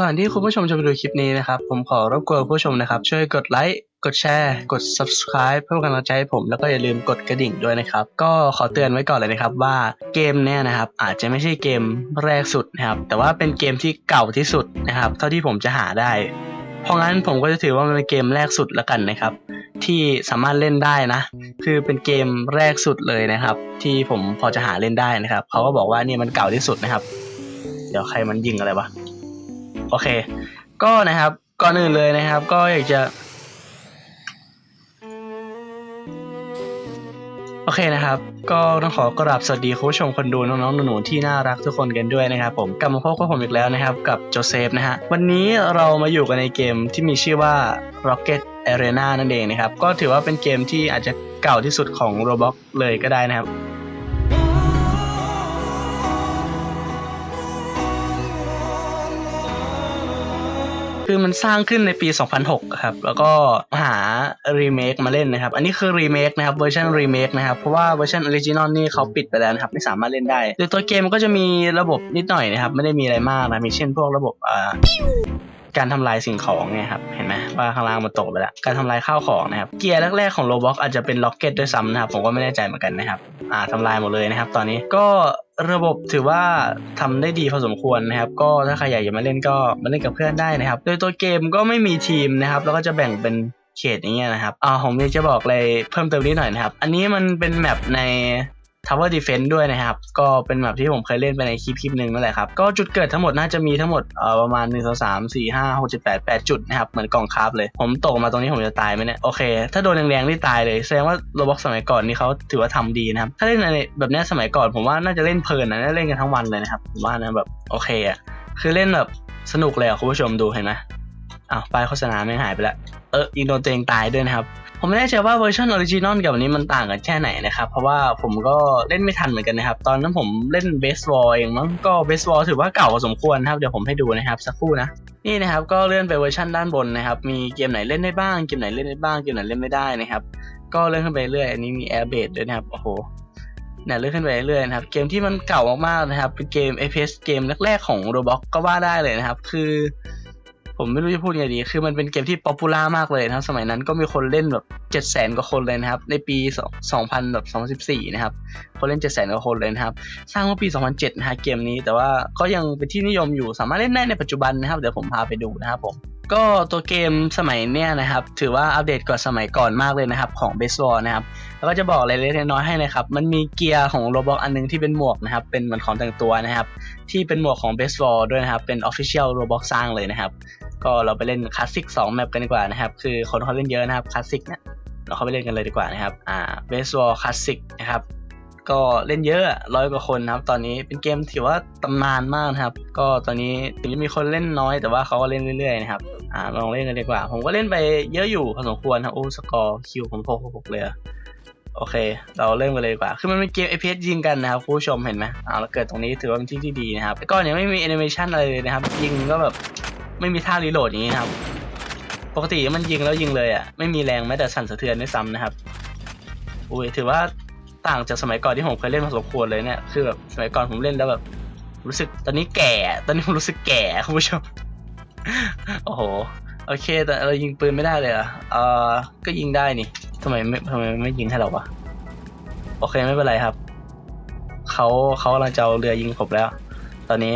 ก่อนที่คุณผู้ชมจะไปดูคลิปนี้นะครับ ผมขอรบกวนผู้ชมนะครับ ช่วยกดไลค์ กดแชร์ กด subscribe เพื่อเป็นกำลังใจให้ผมแล้วก็อย่าลืมกดกระดิ่งด้วยนะครับ ก็ขอเตือนไว้ก่อนเลยนะครับว่าเกมเนี่ยนะครับ อาจจะไม่ใช่เกมแรกสุดนะครับ แต่ว่าเป็นเกมที่เก่าที่สุดนะครับ เท่าที่ผมจะหาได้ เพราะงั้นผมก็จะถือว่ามันเป็นเกมแรกสุดแล้วกันนะครับ ที่สามารถเล่นได้นะ คือเป็นเกมแรกสุดเลยนะครับ ที่ผมพอจะหาเล่นได้นะครับเขาก็บอกว่าเนี่ยมันเก่าที่สุดนะครับ เดี๋ยวใครมันยิงอะไรวะ โอเค ก็นะครับก่อนอื่นเลยนะครับ ก็อยากจะ โอเคนะครับ ก็ต้องขอกราบสวัสดีคุณผู้ชมคนดูน้องๆหนูๆที่น่ารักทุกคนกันด้วยนะครับ ผมกลับมาพบกับผมอีกแล้วนะครับ กับโจเซฟนะฮะวันนี้เรามาอยู่กันในเกมที่มีชื่อว่า Rocket Arena นั่นเองนะครับ ก็ถือว่าเป็นเกมที่อาจจะเก่าที่สุดของ Roblox เลยก็ได้นะครับ คือมันสร้างขึ้นในปี 2006 ครับ แล้วก็หารีเมคมาเล่นนะครับ อันนี้คือรีเมคนะครับเวอร์ชันรีเมคนะครับ เพราะว่าเวอร์ชันออริจินอลนี่เขาปิดไปแล้วนะครับ ไม่สามารถเล่นได้โดยตัวเกมก็จะมีระบบนิดหน่อยนะครับ ไม่ได้มีอะไรมากนะ มีเช่นพวกระบบอ่าการทำลายสิ่งของเนี่ยครับ เห็นไหมว่าข้างล่างมันตกไปแล้ว การทำลายข้าวของนะครับ เกียร์แรกๆของโรบ็อกอาจจะเป็นล็อกเก็ตด้วยซ้ำนะครับ ผมก็ไม่แน่ใจเหมือนกันนะครับ อ่าทำลายหมดเลยนะครับ ตอนนี้ก็ ระบบถือว่าทำได้ดีพอสมควรนะครับ ก็ถ้าใครอยากจะมาเล่นก็มาเล่นกับเพื่อนได้นะครับ โดยตัวเกมก็ไม่มีทีมนะครับ แล้วก็จะแบ่งเป็นเขตอย่างเงี้ยนะครับอ่าผมอยากจะบอกเลยเพิ่มเติมนิดหน่อยนะครับ อันนี้มันเป็นแมปใน Tower Defense ด้วยนะครับ ก็เป็นแบบที่ผมเคยเล่นไปในคลิปคลิปหนึ่งนั่นแหละครับ ก็จุดเกิดทั้งหมดน่าจะมีทั้งหมดเอ่อประมาณ1 2 3 4 5 6 7 8 8 จุดนะครับ เหมือนกล่องคราฟเลย ผมตกมาตรงนี้ผมจะตายไหมเนี่ย โอเค ถ้าโดนแรงๆนี่ตายเลย แสดงว่าโรบ็อกสมัยก่อนนี่เขาถือว่าทำดีนะครับ ถ้าเล่นในแบบนี้สมัยก่อนผมว่าน่าจะเล่นเพลินนะน่าเล่นกันทั้งวันเลยนะครับผมว่านะแบบโอเคอะคือเล่นแบบสนุกเลยอะคุณผู้ชมดูเห็นไหม อ้าวป้ายโฆษณาไม่งหายไปล้วเออยิงโดนตัวเองตายด้วยนะครับผมไม่แน่ใจว่าเวอร์ชันออริจินอลกับอันนี้มันต่างกันแค่ไหนนะครับ เพราะว่าผมก็เล่นไม่ทันเหมือนกันนะครับ ตอนนั้นผมเล่นเบสบอลเองมั้งก็เบสบอลถือว่าเก่าพอสมควรนะครับ เดี๋ยวผมให้ดูนะครับ สักครู่นะ นี่นะครับก็เลื่อนไปเวอร์ชันด้านบนนะครับ มีเกมไหนเล่นได้บ้างเกมไหนเล่นได้บ้างเกมไหนเล่นไม่ได้นะครับ ก็เลื่อนขึ้นไปเรื่อยอันนี้มี Air b a s ด้วยนะครับโอ้โหเนี่ยเลื่อนขึ้นไปเรื่อยนะครับ เกมที่มันเก่ามากๆนะครับเป็นเกม FPS เกมแรกๆของ Roblox ก็ว่าได้เลยนะครับ คือ ผมไม่รู้จะพูดยังไงดี คือมันเป็นเกมที่ป๊อปปูล่ามากเลยนะครับ สมัยนั้นก็มีคนเล่นแบบ7 0 0 0 0 0กว่าคนเลยนะครับ ในปี2000แบบ2014นะครับ คนเล่น7 0 0 0 0 0กว่าคนเลยนะครับ สร้างเมื่อปี2007นะฮะเกมนี้ แต่ว่าก็ยังเป็นที่นิยมอยู่ สามารถเล่นได้ในปัจจุบันนะครับ เดี๋ยวผมพาไปดูนะครับผม ก็ตัวเกมสมัยเนี้ยนะครับ ถือว่าอัปเดตกว่าสมัยก่อนมากเลยนะครับ ของ b a s e b a l l นะครับ แล้วก็จะบอกอะไรเล็กๆน้อยๆให้นะครับ มันมีเกียร์ของ Roblox อันนึงที่เป็นหมวกนะครับ เป็นเหมือนของแต่งตัวนะครับ ที่เป็นหมวกของ b a s e b a l l ด้วยนะครับ เป็น Official Roblox สร้างเลยนะครับ ก็เราไปเล่นคลาสสิก2แมปกันดีกว่านะครับ คือคนเขาเล่นเยอะนะครับคลาสสิกเนี่ยเราเข้าไปเล่นกันเลยดีกว่านะครับ อ่า Baseball Classic นะครับ ก็เล่นเยอะร้อยกว่าคนนะครับ ตอนนี้เป็นเกมถือว่าตำนานมากนะครับ ก็ตอนนี้ถึงจะมีคนเล่นน้อยแต่ว่าเขาก็เล่นเรื่อยๆนะครับ อ่าลองเล่นกันดีกว่า ผมก็เล่นไปเยอะอยู่พอสมควรนะโอ้สกอร์คิวผมหกหกเลยโอเค เราเริ่มกันเลยดีกว่า คือมันเป็นเกม FPS ยิงกันนะครับผู้ชมเห็นไหมอ่าแล้วเกิดตรงนี้ถือว่าเป็นที่ที่ดีนะครับ แต่ก็เนี่ยไม่มีแอนิเมชันอะไรเลยนะครับ ยิงก็แบบ ไม่มีท่ารีโหลดอย่างนี้ครับ ปกติมันยิงแล้วยิงเลยอะ ไม่มีแรงแม้แต่สั่นสะเทือนด้วยซ้ำนะครับ อุ้ยถือว่าต่างจากสมัยก่อนที่ผมเคยเล่นพอสมควรเลยเนี่ย คือแบบสมัยก่อนผมเล่นแล้วแบบ รู้สึกตอนนี้แก่ ตอนนี้ผมรู้สึกแก่คุณผู้ชม โอ้โห โอเค แต่เรายิงปืนไม่ได้เลยอะเออก็ยิงได้นี่ทำไมไม่ทำไมไม่ยิงให้เราวะ โอเคไม่เป็นไรครับ เขาเขากำลังจะเอาเรือยิงผมแล้ว ตอนนี้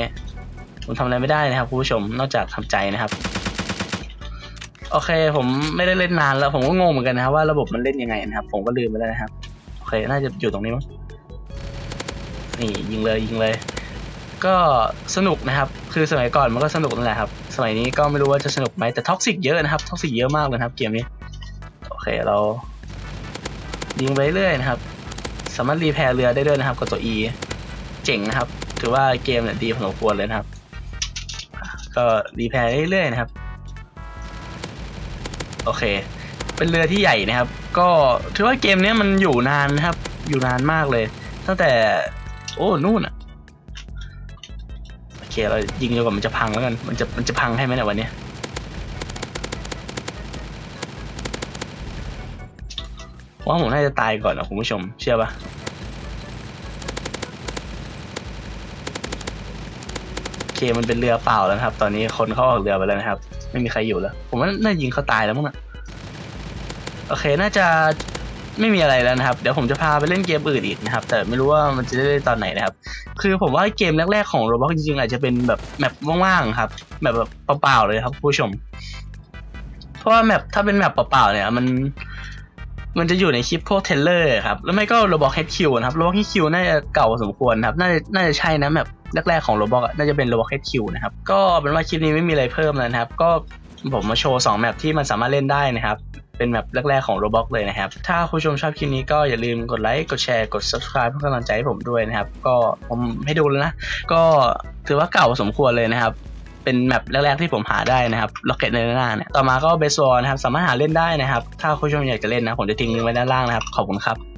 ผมทำอะไรไม่ได้นะครับคุณผู้ชมนอกจากทำใจนะครับ โอเค ผมไม่ได้เล่นนานแล้วผมก็งงเหมือนกันนะครับว่าระบบมันเล่นยังไงนะครับ ผมก็ลืมไปแล้วนะครับโอเคน่าจะอยู่ตรงนี้มั้งนี่ยิงเลยยิงเลย ก็สนุกนะครับ คือสมัยก่อนมันก็สนุกนั่นแหละครับ สมัยนี้ก็ไม่รู้ว่าจะสนุกไหมแต่ท็อกซิกเยอะนะครับท็อกซิกเยอะมากเลยครับเกมนี้โอเคเรา ยิงไปเรื่อยนะครับ สามารถรีแพร์เรือได้ด้วยนะครับกดตัว E เจ๋งนะครับ ถือว่าเกมเนี่ยดีพอสมควรเลยนะครับ ก็รีแพร์เรื่อยๆนะครับ โอเค เป็นเรือที่ใหญ่นะครับ ก็ถือว่าเกมนี้มันอยู่นานนะครับ อยู่นานมากเลย ตั้งแต่ โอ้นู่นอะโอเคเรายิงจนกว่ามันจะพังแล้วกัน มันจะมันจะพังให้ไหมเนี่ยวันนี้ว่าผมน่าจะตายก่อนนะคุณผู้ชม เชื่อปะ เคมันเป็นเรือเปล่าแล้วนะครับ ตอนนี้คนเขาออกเรือไปแล้วนะครับ ไม่มีใครอยู่แล้ว ผมว่าน่ายิงเขาตายแล้วมั้งนะโอเคน่าจะไม่มีอะไรแล้วนะครับ เดี๋ยวผมจะพาไปเล่นเกมอื่นอีกนะครับ แต่ไม่รู้ว่ามันจะได้ตอนไหนนะครับ คือผมว่าเกมแรกๆของ Roblox จริงๆอาจจะเป็นแบบแมปว่างๆครับแบบแบบเปล่าๆเลยครับ ผู้ชม เพราะว่าแมปถ้าเป็นแมปเปล่าๆเนี่ยมัน มันจะอยู่ในคลิปพวกเทเลอร์ครับ แล้วไม่ก็ Roblox HQ นะครับ Roblox HQ น่าจะเก่าสมควรครับ น่าจะน่าจะใช่นะแมป แรกๆของ Roblox อะน่าจะเป็น Roblox HQ นะครับ ก็เป็นว่าคลิปนี้ไม่มีอะไรเพิ่มแล้วนะครับ ก็ผมมาโชว์2แมปที่มันสามารถเล่นได้นะครับ เป็นแมปแรกๆของ Roblox เลยนะครับ ถ้าคุณผู้ชมชอบคลิปนี้ก็อย่าลืมกดไลค์ กดแชร์ กด subscribe เพื่อกำลังใจให้ผมด้วยนะครับ ก็ผมให้ดูแล้วนะ ก็ถือว่าเก่าสมควรเลยนะครับเป็นแมปแรกๆที่ผมหาได้นะครับ Rocket ในหน้าเนี่ย ต่อมาก็ Best War นะครับ สามารถหาเล่นได้นะครับ ถ้าคุณผู้ชมอยากจะเล่นนะ ผมจะทิ้งลิงก์ไว้ด้านล่างนะครับ ขอบคุณครับ